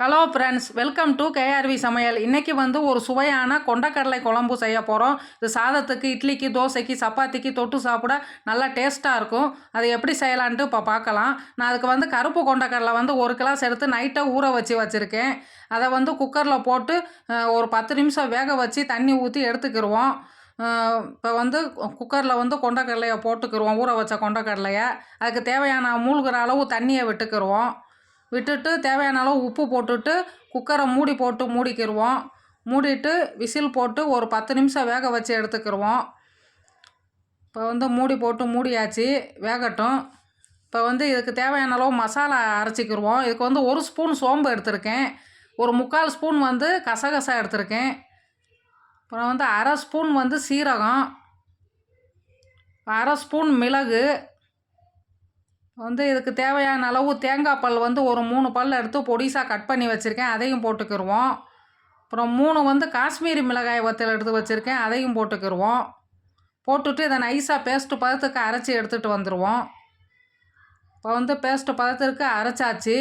Hello friends welcome to KRV சமையல் இன்றைக்கி வந்து ஒரு சுவையான கொண்டக்கடலை குழம்பு செய்ய போகிறோம் இது சாதத்துக்கு இட்லிக்கு தோசைக்கு சப்பாத்திக்கு தொட்டு சாப்பிட நல்லா டேஸ்ட்டாக இருக்கும். அது எப்படி செய்யலான்ட்டு இப்போ பார்க்கலாம் நான் அதுக்கு வந்து கருப்பு கொண்டக்கடலை வந்து ஒரு கிளாஸ் எடுத்து நைட்டாக ஊற வச்சு வச்சுருக்கேன். அதை வந்து குக்கரில் போட்டு ஒரு பத்து நிமிஷம் வேக வச்சு தண்ணி ஊற்றி எடுத்துக்கிடுவோம் இப்போ வந்து குக்கரில் வந்து கொண்டக்கடலையை போட்டுக்கிடுவோம் ஊற வச்ச கொண்டக்கடலையை. அதுக்கு தேவையான மூழ்கிற அளவு தண்ணியை விட்டுக்கிடுவோம் விட்டுட்டு தேவையான அளவு உப்பு போட்டுட்டு குக்கரை மூடி போட்டு மூடிக்கிடுவோம் மூடிட்டு விசில் போட்டு ஒரு பத்து நிமிஷம் வேக வச்சு எடுத்துக்கிடுவோம் இப்போ வந்து மூடி போட்டு மூடியாச்சு வேகட்டும். இப்போ வந்து இதுக்கு தேவையான அளவு மசாலா அரைச்சிக்கிடுவோம் இதுக்கு வந்து ஒரு ஸ்பூன் சோம்பு எடுத்திருக்கேன். ஒரு முக்கால் ஸ்பூன் வந்து கசகசா எடுத்திருக்கேன். அப்புறம் வந்து அரை ஸ்பூன் வந்து சீரகம். அரை ஸ்பூன் மிளகு. வந்து இதுக்கு தேவையான அளவு தேங்காய் பல் வந்து ஒரு மூணு பல் எடுத்து பொடிசாக கட் பண்ணி வச்சுருக்கேன். அதையும் போட்டுக்கிடுவோம் அப்புறம் மூணு வந்து காஷ்மீரி மிளகாய் வத்தல் எடுத்து வச்சுருக்கேன். அதையும் போட்டுக்கிடுவோம் போட்டுட்டு இதை நைஸாக பேஸ்ட்டு பதத்துக்கு அரைச்சி எடுத்துகிட்டு வந்துடுவோம் இப்போ வந்து பேஸ்ட்டு பதத்திற்கு அரைச்சாச்சு.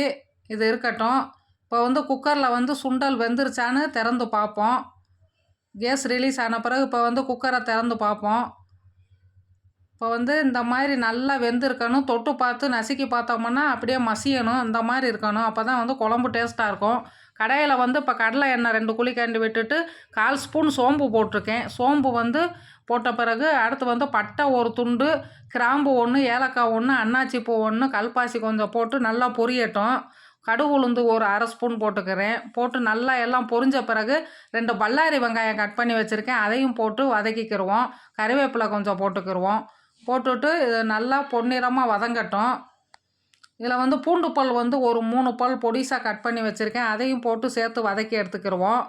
இது இருக்கட்டும். இப்போ வந்து குக்கரில் வந்து சுண்டல் வெந்துருச்சான்னு திறந்து பார்ப்போம். கேஸ் ரிலீஸ் ஆன பிறகு இப்போ வந்து குக்கரை திறந்து பார்ப்போம். இப்போ வந்து இந்த மாதிரி நல்லா வெந்திருக்கணும் தொட்டு பார்த்து நசுக்கி பார்த்தோம்னா அப்படியே மசியணும் இந்த மாதிரி இருக்கணும். அப்போ தான் வந்து குழம்பு டேஸ்ட்டாக இருக்கும். கடையில் வந்து இப்போ கடலை எண்ணெய் ரெண்டு குழிக்கண்டு விட்டுட்டு கால் ஸ்பூன் சோம்பு போட்டிருக்கேன். சோம்பு வந்து போட்ட பிறகு அடுத்து வந்து பட்டை ஒரு துண்டு கிராம்பு ஒன்று ஏலக்காய் ஒன்று அன்னாச்சி பூ ஒன்று கல்பாசி கொஞ்சம் போட்டு நல்லா பொரியட்டும். கடுகு உளுந்து ஒரு அரை ஸ்பூன் போட்டுக்கிறேன். போட்டு நல்லா எல்லாம் பொரிஞ்ச பிறகு ரெண்டு பல்லாரி வெங்காயம் கட் பண்ணி வச்சுருக்கேன். அதையும் போட்டு வதக்கிக்கிடுவோம் கறிவேப்பிலை கொஞ்சம் போட்டுக்கிடுவோம் போட்டுட்டு இதை நல்லா பொன்னிறமாக வதங்கட்டும். இதில் வந்து பூண்டு பல் வந்து ஒரு மூணு பல் பொடிசாக கட் பண்ணி வச்சுருக்கேன். அதையும் போட்டு சேர்த்து வதக்கி எடுத்துக்கிடுவோம்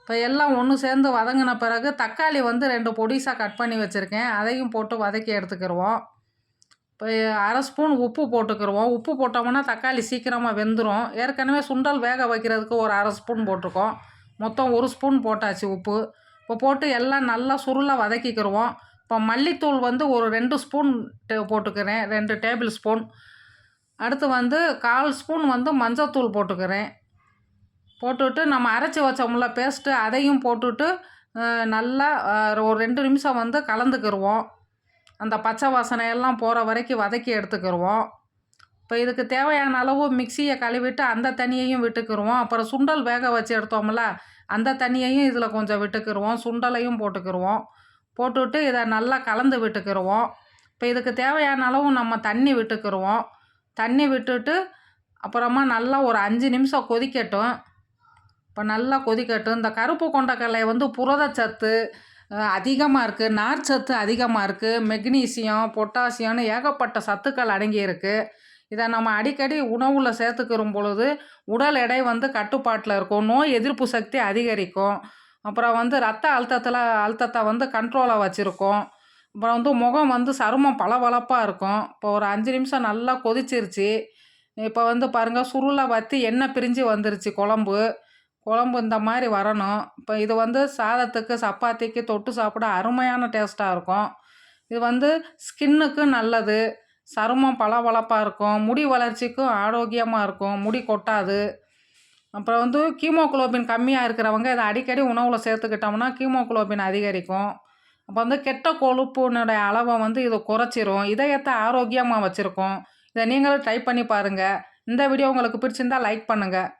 இப்போ எல்லாம் ஒன்று சேர்ந்து வதங்கின பிறகு தக்காளி வந்து ரெண்டு பொடிசாக கட் பண்ணி வச்சுருக்கேன். அதையும் போட்டு வதக்கி எடுத்துக்கிடுவோம் இப்போ அரை ஸ்பூன் உப்பு போட்டுக்கிடுவோம் உப்பு போட்டோம்னா தக்காளி சீக்கிரமாக வெந்துடும் ஏற்கனவே சுண்டல் வேக வைக்கிறதுக்கு ஒரு அரை ஸ்பூன் போட்டிருக்கோம். மொத்தம் ஒரு ஸ்பூன் போட்டாச்சு உப்பு. இப்போ போட்டு எல்லாம் நல்லா சுருளாக வதக்கிக்கிடுவோம் இப்போ மல்லித்தூள் வந்து ஒரு ரெண்டு ஸ்பூன் போட்டுக்கிறேன். ரெண்டு டேபிள் ஸ்பூன். அடுத்து வந்து கால் ஸ்பூன் வந்து மஞ்சத்தூள் போட்டுக்கிறேன். போட்டுவிட்டு நம்ம அரைச்சி வச்சோம்ல பேஸ்ட்டு அதையும் போட்டுட்டு நல்லா ஒரு ரெண்டு நிமிஷம் வந்து கலந்துக்கிடுவோம் அந்த பச்சை வாசனை எல்லாம் போகிற வரைக்கும் வதக்கி எடுத்துக்கிடுவோம் இப்போ இதுக்கு தேவையான அளவு மிக்சியை கழுவிட்டு அந்த தண்ணியையும் விட்டுக்கிடுவோம் அப்புறம் சுண்டல் வேக வச்சு எடுத்தோம்ல அந்த தண்ணியையும் இதில் கொஞ்சம் விட்டுக்கிடுவோம் சுண்டலையும் போட்டுக்கிடுவோம் போட்டுவிட்டு இதை நல்லா கலந்து விட்டுக்கிடுவோம் இப்போ இதுக்கு தேவையான அளவு நம்ம தண்ணி விட்டுக்கிடுவோம் தண்ணி விட்டுட்டு அப்புறமா நல்லா ஒரு அஞ்சு நிமிஷம் கொதிக்கட்டும். இப்போ நல்லா கொதிக்கட்டும். இந்த கருப்பு கொண்டக்கடலை வந்து புரதச்சத்து அதிகமாக இருக்குது நார்ச்சத்து அதிகமாக இருக்குது மெக்னீசியம் பொட்டாசியம்னு ஏகப்பட்ட சத்துக்கள் அடங்கியிருக்கு இதை நம்ம அடிக்கடி உணவில் சேர்த்துக்கிறும் பொழுது உடல் எடை வந்து கட்டுப்பாட்டில் இருக்கும். நோய் எதிர்ப்பு சக்தி அதிகரிக்கும். அப்புறம் வந்து ரத்த அழுத்தத்தில் அழுத்தத்தை வந்து கண்ட்ரோலாக வச்சுருக்கோம். அப்புறம் வந்து முகம் வந்து சருமம் பளபளப்பாக இருக்கும். இப்போ ஒரு அஞ்சு நிமிஷம் நல்லா கொதிச்சிருச்சு. இப்போ வந்து பாருங்கள் சுருளை வற்றி எண்ணெய் பிரிஞ்சு வந்துருச்சு குழம்பு. குழம்பு இந்த மாதிரி வரணும். இப்போ இது வந்து சாதத்துக்கு சப்பாத்திக்கு தொட்டு சாப்பிட அருமையான டேஸ்ட்டாக இருக்கும். இது வந்து ஸ்கின்னுக்கு நல்லது. சருமம் பளபளப்பாக இருக்கும். முடி வளர்ச்சிக்கும் ஆரோக்கியமாக இருக்கும். முடி கொட்டாது. அப்புறம் வந்து கீமோகுளோபின் கம்மியாக இருக்கிறவங்க இதை அடிக்கடி உணவில் சேர்த்துக்கிட்டோம்னா கீமோக்ளோபின் அதிகரிக்கும். அப்போ வந்து கெட்ட கொழுப்புனுடைய அளவை வந்து இதை குறைச்சிரும். இதயத்தை ஆரோக்கியமாக வச்சுருக்கும். இதை நீங்களும் ட்ரை பண்ணி பாருங்கள் இந்த வீடியோ உங்களுக்கு பிடிச்சிருந்தா லைக் பண்ணுங்கள்